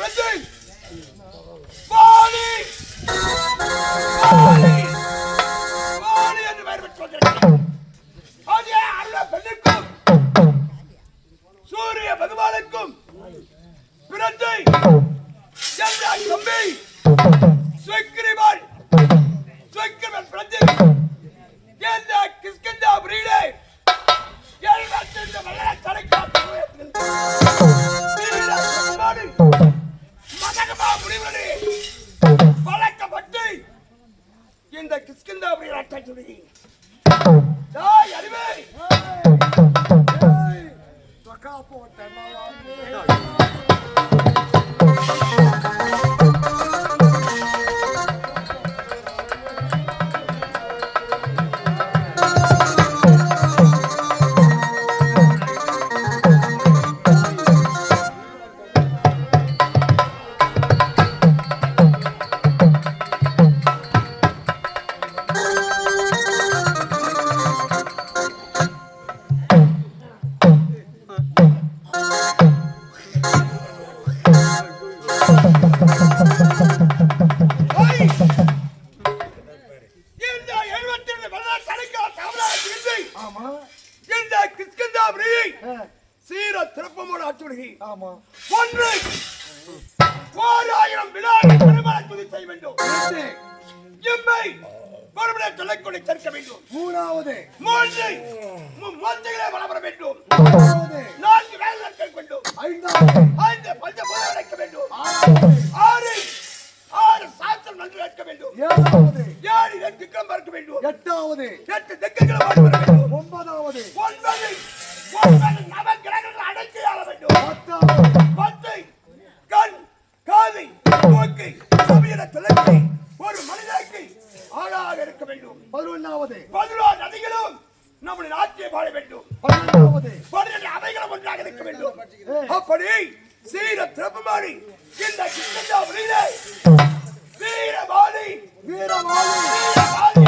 பிரஜை வாணி வாணி வாணி என்று பெயர் பெற்று வந்திருக்கிறார் அதே அருள பெண்ணிற்கும் சூரிய பகவானுக்கும் பிரஜை தம்பி சுக்கிரிவாள் சுக்கிரிவன் பிரஜை கேந்திரா கிஸ்கந்தா பிரீடே எல்லாத்தையும் வளர தடைக்காட்டு சொக்கா சீர திருப்பமோடு ஆற்றுடுகி ஆமா. ஒன்று ஓராயிரம் வினாடி பெருமாள துதி செய்ய வேண்டும் எம்மை மறுபடியும் தொலைக்கொடி சேர்க்க வேண்டும். மூணாவது மூன்று மூச்சைகளே வளர வேண்டும். நான்கு வேலை வேண்டும் ஐந்தாவது ஐந்து பஞ்ச அடைக்க வேண்டும். ஆறாவது வேண்டும் அப்படி சீர திரப்பமாடி இந்த கிருஷ்ணாபுரியிலே வீரபாடி வீரவாளி வீரபாடி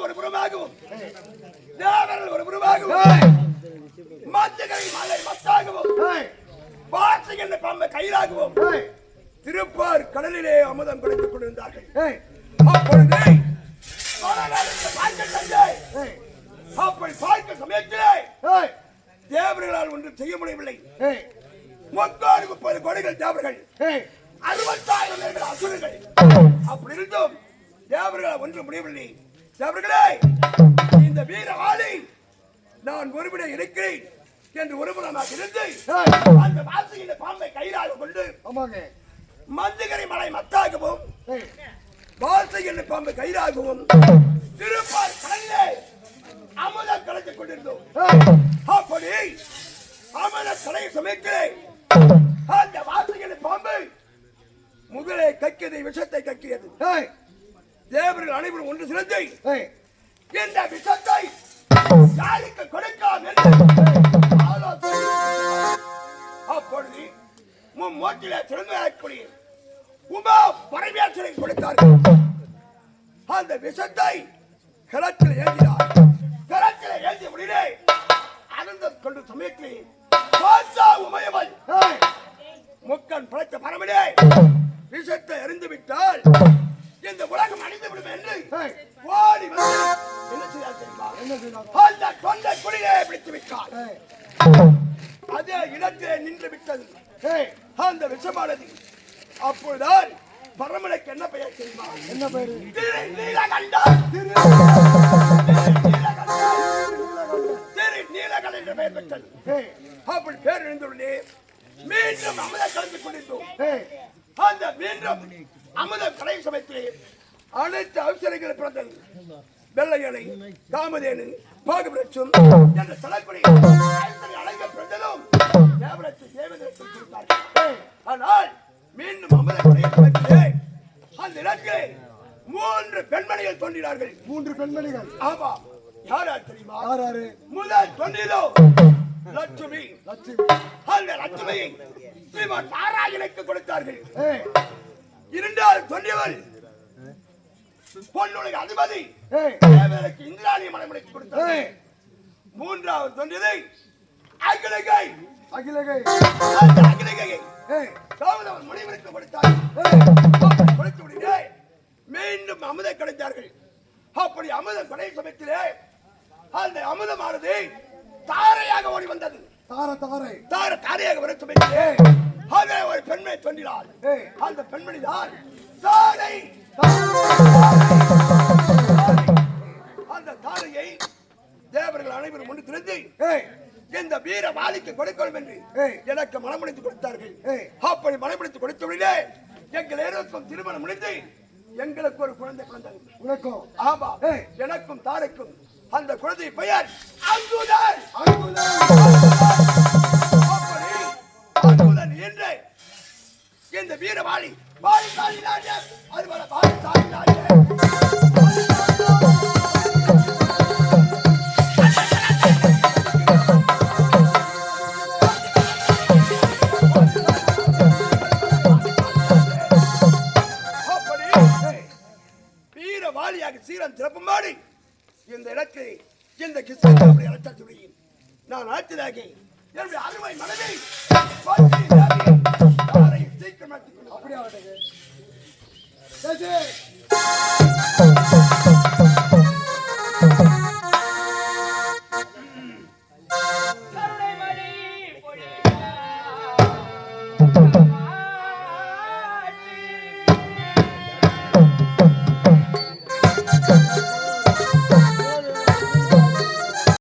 ஒரு புறமாகவும் தேவர்கள் ஒரு புறமாகவும் ஏய், மலை மத்தாகவும் பம்பை திருப்பார் கடலிலே அமுதம் கிடைத்துக் கொண்டிருந்தார்கள். அப்பொழுது சென்றேன். ஏய், அப்படி பார்க்க சமயத்திலே ஏய், தேவர்களால் ஒன்றும் செய்ய முடியவில்லை. முக்காடு முப்பது கோடிகள் தேவர்கள். அறுபத்தாயிரம் பேர்கள் அசுரர்கள். அப்படி இருந்தும் தேவர்களால் ஒன்றும் முடியவில்லை. தேவர்களே இந்த வீர ஆளை நான் ஒருவிட இருக்கிறேன் என்று ஒருபுறமாக இருந்து அந்த வாசியின் பாம்பை கையிலாக கொண்டு மஞ்சகரை மலை மத்தாகவும் ஏய், வாசை என்ற பாம்பு கையிலாகவும் திருப்பார் கடலிலே அமுதம் கலந்து கொண்டிருந்தோம். சமயத்திலே அந்த வாசகன பாம்பு. முதலே கக்கியதை விஷத்தை கக்கியது. தேவர்கள் அனைவரும் ஒன்று சேர்ந்து ஏய், இந்த விஷத்தை யாருக்கு செய்தனர். அப்பொழுது மும்மூட்டிலே சிறந்தக்கூடிய உமா பரமேஸ்வரை கொடுத்தார்கள். அந்த விஷத்தை அந்த தொண்டை குடிலே பிடித்து விட்டார். அதே இடத்திலே நின்று விட்டது. அந்த விஷமானது அப்பொழுதுதான் பரமனுக்கு என்ன பெயர் தெரியுமா? என்ன பேரு திரு நீலகண்டன் திரு திரு என்ற பெயர் பெற்றது. அப்படி பேர் எழுந்துள்ளே மீண்டும் அமுத கலந்து கொண்டிருந்தோம். அந்த மீண்டும் அமுத சமயத்திலே அனைத்து அவசரங்கள் பிறந்தது. வெள்ளையனை காமதேனு பாகுபிரட்சம் என்ற தலைக்குடி அழக பிறந்ததும் தேவரட்சி தேவதற்கு கொடுத்தார்கள் ஏய், ஆனால் மீண்டும் சமயத்திலே அந்த இடத்திலே மூன்று பெண்மணிகள் தோன்றினார்கள். மூன்று பெண்மணிகள். ஆமா யார் தெரியுமா? யார் யாரு முதல் தோன்றியதோ லட்சுமி. லட்சுமி. அந்த லட்சுமியை ஸ்ரீமன் நாராயணுக்கு கொடுத்தார்கள். இரண்டாவது தொண்டியவள் பொன்னுடைய அதிபதி. இந்திராணி மனைமனைக்கு கொடுத்தார் ஏய், மூன்றாவது தொண்டியதை அகிலகை. அகிலகை. அகிலகையை ஏய், தாமதவன் முனிவருக்கு கொடுத்தார். கொடுத்து விடுகிறே மீண்டும் அமுதை கிடைத்தார்கள். அப்படி அமுதம் கடை சமயத்திலே அந்த அமுதமானது தாரையாக ஓடி வந்தது. தார தாரை. தார தாரையாக வர துமையிலே அதே ஒரு பெண்மை தோன்றினாள் ஏய். அந்த பெண்மணி தான் தாரை அந்த தாரையை தேவர்கள் அனைவரும் ஒன்று திறந்து இந்த வீர வாலிக்கு கொடுக்கணும் என்று ஏய். எனக்கு மனமுடித்து கொடுத்தார்கள். அப்படி மனமுடித்து கொடுத்தவுடனே எங்கள் இருவருக்கும் திருமணம் முடிந்து எங்களுக்கு ஒரு குழந்தை பிறந்தது. உனக்கும். ஆமா. எனக்கும் தாரைக்கும் அந்த குழந்தை பெயர் அங்குதன். அங்குதன் என்று இந்த வீரவாளி வாழி தாழினாங்க அது போல வாழி தாழினாங்க திறப்புமாடி இந்த இடத்தை இந்த நான் அழைத்ததாகி என்னுடைய அருமை மனைவி பத்னி தேவி அப்படியே